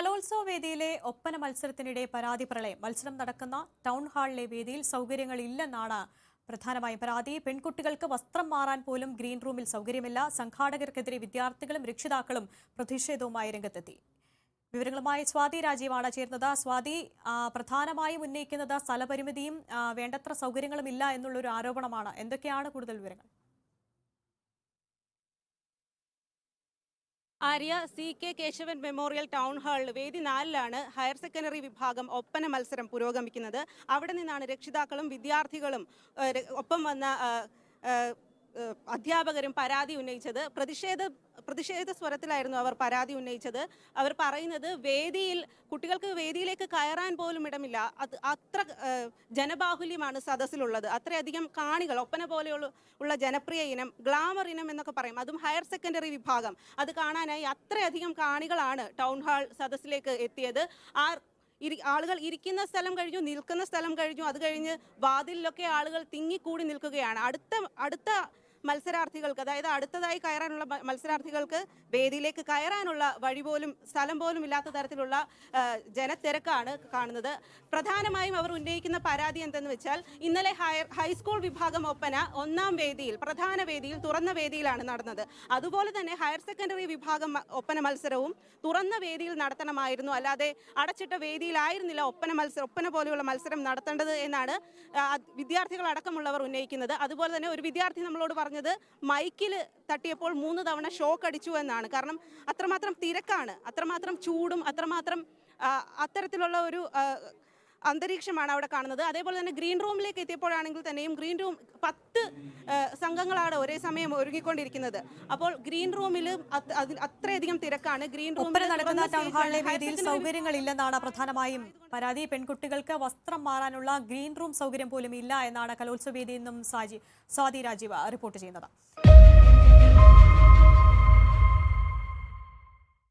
കലോത്സവ വേദിയിലെ ഒപ്പന മത്സരത്തിനിടെ പരാതി പ്രളയം. മത്സരം നടക്കുന്ന ടൗൺ ഹാളിലെ വേദിയിൽ സൗകര്യങ്ങളില്ലെന്നാണ് പ്രധാനമായും പരാതി. പെൺകുട്ടികൾക്ക് വസ്ത്രം മാറാൻ പോലും ഗ്രീൻ റൂമിൽ സൗകര്യമില്ല. സംഘാടകർക്കെതിരെ വിദ്യാർത്ഥികളും രക്ഷിതാക്കളും പ്രതിഷേധവുമായി രംഗത്തെത്തി. വിവരങ്ങളുമായി സ്വാതി രാജീവാണ് ചേർന്നത് സ്വാതി പ്രധാനമായി പ്രധാനമായും ഉന്നയിക്കുന്നത് സ്ഥലപരിമിതിയും വേണ്ടത്ര സൗകര്യങ്ങളും ഇല്ല എന്നുള്ളൊരു ആരോപണമാണ്. എന്തൊക്കെയാണ് കൂടുതൽ വിവരങ്ങൾ? Arya C K Keshavan memorial town ഹാളിൽ വേദി നാലിലാണ് ഹയർ സെക്കൻഡറി വിഭാഗം ഒപ്പന മത്സരം പുരോഗമിക്കുന്നത്. അവിടെ നിന്നാണ് രക്ഷിതാക്കളും വിദ്യാർത്ഥികളും ഒപ്പം വന്ന അധ്യാപകരും പരാതി ഉന്നയിച്ചത്. പ്രതിഷേധ പ്രതിഷേധ സ്വരത്തിലായിരുന്നു അവർ പരാതി ഉന്നയിച്ചത്. അവർ പറയുന്നത് വേദിയിൽ കുട്ടികൾക്ക് വേദിയിലേക്ക് കയറാൻ പോലും ഇടമില്ല. അത് അത്ര ജനബാഹുല്യമാണ് സദസ്സിലുള്ളത്. അത്രയധികം കാണികൾ ഒപ്പന പോലെയുള്ള ഉള്ള ജനപ്രിയ ഇനം ഗ്ലാമർ ഇനം എന്നൊക്കെ പറയും. അതും ഹയർ സെക്കൻഡറി വിഭാഗം. അത് കാണാനായി അത്രയധികം കാണികളാണ് ടൗൺ ഹാൾ സദസ്സിലേക്ക് എത്തിയത്. ആ ഇരി ആളുകൾ ഇരിക്കുന്ന സ്ഥലം കഴിഞ്ഞു നിൽക്കുന്ന സ്ഥലം കഴിഞ്ഞു. അത് കഴിഞ്ഞ് വാതിലിലൊക്കെ ആളുകൾ തിങ്ങിക്കൂടി നിൽക്കുകയാണ്. അടുത്ത അടുത്ത മത്സരാർത്ഥികൾക്ക് അതായത് അടുത്തതായി കയറാനുള്ള മത്സരാർത്ഥികൾക്ക് വേദിയിലേക്ക് കയറാനുള്ള വഴി പോലും സ്ഥലം പോലും ഇല്ലാത്ത തരത്തിലുള്ള ജനത്തിരക്കാണ് കാണുന്നത്. പ്രധാനമായും അവർ ഉന്നയിക്കുന്ന പരാതി എന്തെന്ന് വെച്ചാൽ ഇന്നലെ ഹയർ ഹൈസ്കൂൾ വിഭാഗം ഒപ്പന ഒന്നാം വേദിയിൽ പ്രധാന വേദിയിൽ തുറന്ന വേദിയിലാണ് നടന്നത്. അതുപോലെ തന്നെ ഹയർ സെക്കൻഡറി വിഭാഗം ഒപ്പന മത്സരവും തുറന്ന വേദിയിൽ നടത്തണമായിരുന്നു. അല്ലാതെ അടച്ചിട്ട വേദിയിലായിരുന്നില്ല ഒപ്പന മത്സരം ഒപ്പന പോലെയുള്ള മത്സരം നടത്തേണ്ടത് എന്നാണ് വിദ്യാർത്ഥികൾ അടക്കമുള്ളവർ ഉന്നയിക്കുന്നത്. അതുപോലെ തന്നെ ഒരു വിദ്യാർത്ഥി നമ്മളോട് പറഞ്ഞത് മൈക്കിൽ തട്ടിയപ്പോൾ മൂന്ന് തവണ ഷോക്ക് അടിച്ചു എന്നാണ്. കാരണം അത്രമാത്രം തിരക്കാണ്. അത്രമാത്രം ചൂടും അത്രമാത്രം അത്തരത്തിലുള്ള ഒരു അന്തരീക്ഷമാണ് അവിടെ കാണുന്നത്. അതേപോലെ തന്നെ ഗ്രീൻ റൂമിലേക്ക് എത്തിയപ്പോഴാണെങ്കിൽ തന്നെയും ഗ്രീൻ റൂം പത്ത് സംഘങ്ങളാണ് ഒരേ സമയം ഒരുങ്ങിക്കൊണ്ടിരിക്കുന്നത്. അപ്പോൾ ഗ്രീൻ റൂമിൽ അത്രയധികം തിരക്കാണ്. ഗ്രീൻ റൂമിൽ നടക്കുന്ന ടൗൺ ഹാളിലെ വേദിയിൽ സൗകര്യങ്ങളില്ലെന്നാണ് പ്രധാനമായും പരാതി. പെൺകുട്ടികൾക്ക് വസ്ത്രം മാറാനുള്ള ഗ്രീൻ റൂം സൗകര്യം പോലും ഇല്ല എന്നാണ് കലോത്സവ വേദിയിൽ നിന്നും സാജി സ്വാതി രാജീവ് റിപ്പോർട്ട് ചെയ്യുന്നത്.